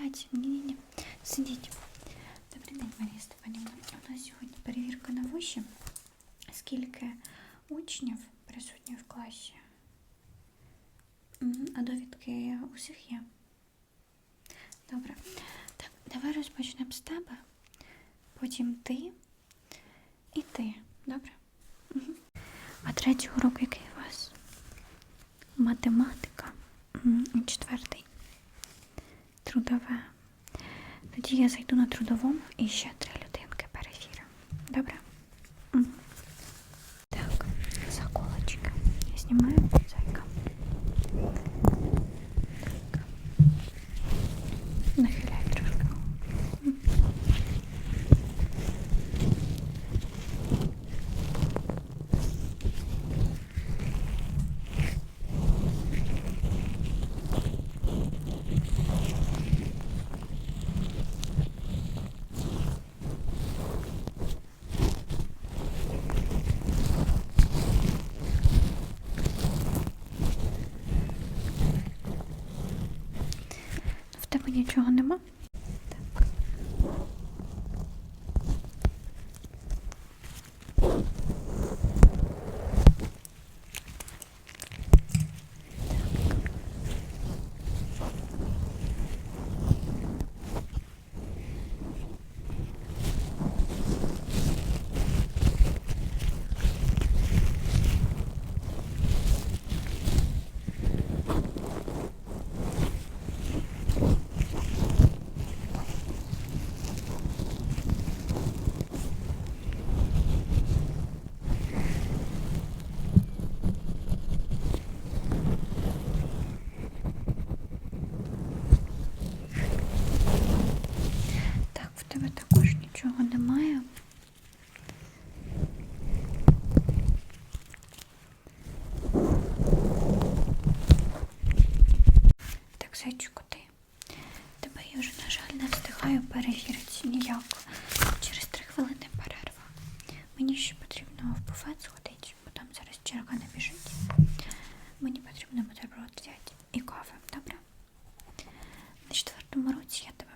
стоять. Ні-ні-ні. Сидіть. Добрий день, Марія Степанівна. У нас сьогодні перевірка на виші. Скільки учнів присутні в класі? А довідки усіх є? Добре. Так, давай розпочнемо з тебе. Потім ти і ти. Добре? А третій урок який у вас? Математика. І четвертий. Трудове. Тоді я зайду на трудовому і ще три людинки перевірю. Добре? Так, заколочки. Я знімаю зайка. Так. Нахиляй тебе нічого нема? Так. Так, в тебе також нічого немає. Зайчику, ти. Тебе я вже, на жаль, не встигаю перевірити ніяк. Через три хвилини перерва. Мені ще потрібно в буфет сходити, бо там зараз черга не біжить. Мені потрібно бутерброд взяти і кави, добре? На четвертому році я тебе